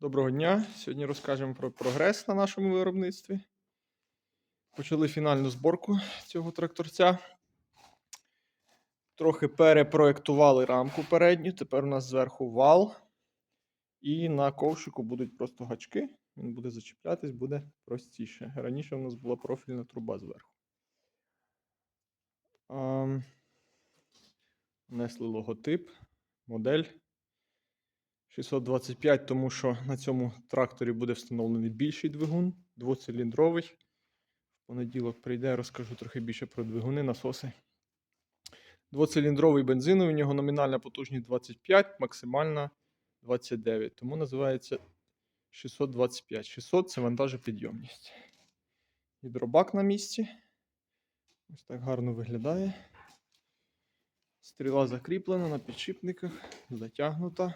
Доброго дня! Сьогодні розкажемо про прогрес на нашому виробництві. Почали фінальну зборку цього тракторця. Трохи перепроектували рамку передню. Тепер у нас зверху вал. І на ковшику будуть просто гачки. Він буде зачіплятись, буде простіше. Раніше у нас була профільна труба зверху. Внесли логотип, модель. 625, тому що на цьому тракторі буде встановлений більший двигун, двоциліндровий. В понеділок прийде, розкажу трохи більше про двигуни, насоси. Двоциліндровий бензиновий, у нього номінальна потужність 25, максимальна 29. Тому називається 625. 600 це вантажопідйомність. Гідробак на місці. Ось так гарно виглядає. Стріла закріплена на підшипниках, затягнута.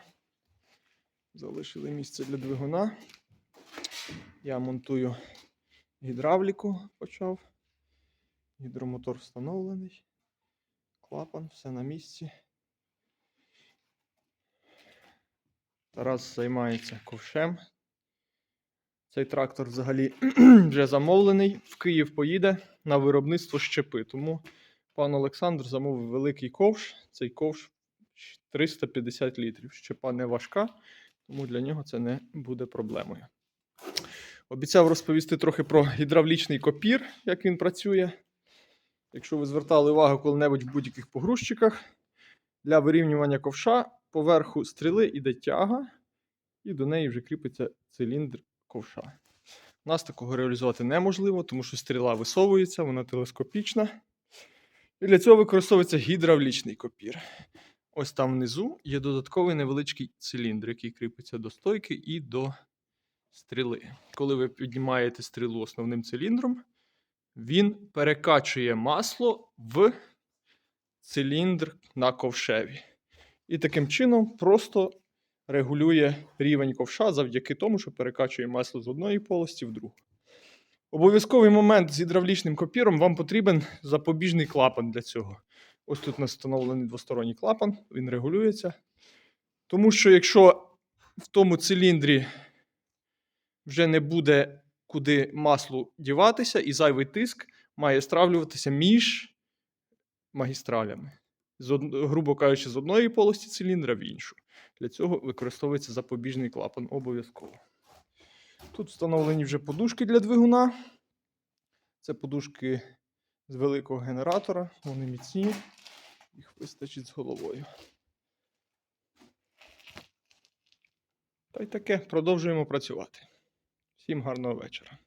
Залишили місце для двигуна. Я монтую гідравліку, почав. Гідромотор встановлений. Клапан, все на місці. Тарас займається ковшем. Цей трактор взагалі вже замовлений. В Київ поїде на виробництво щепи. Тому пан Олександр замовив великий ковш. Цей ковш 350 літрів. Щепа не важка тому для нього це не буде проблемою. Обіцяв розповісти трохи про гідравлічний копір, як він працює. Якщо ви звертали увагу коли-небудь в будь-яких погрузчиках, для вирівнювання ковша поверху стріли іде тяга, і до неї вже кріпиться циліндр ковша. У нас такого реалізувати неможливо, тому що стріла висовується, вона телескопічна. І для цього використовується гідравлічний копір. Ось там внизу є додатковий невеличкий циліндр, який кріпиться до стойки і до стріли. Коли ви піднімаєте стрілу основним циліндром, він перекачує масло в циліндр на ковшеві. І таким чином просто регулює рівень ковша завдяки тому, що перекачує масло з одної полості в другу. Обов'язковий момент з гідравлічним копіром вам потрібен запобіжний клапан для цього. Ось тут у нас встановлений двосторонній клапан, він регулюється. Тому що якщо в тому циліндрі вже не буде куди маслу діватися, і зайвий тиск має стравлюватися між магістралями. З од... Грубо кажучи, з одної полості циліндра в іншу. Для цього використовується запобіжний клапан обов'язково. Тут встановлені вже подушки для двигуна. Це подушки з великого генератора, вони міцні, їх вистачить з головою. Та й таке, продовжуємо працювати. Всім гарного вечора.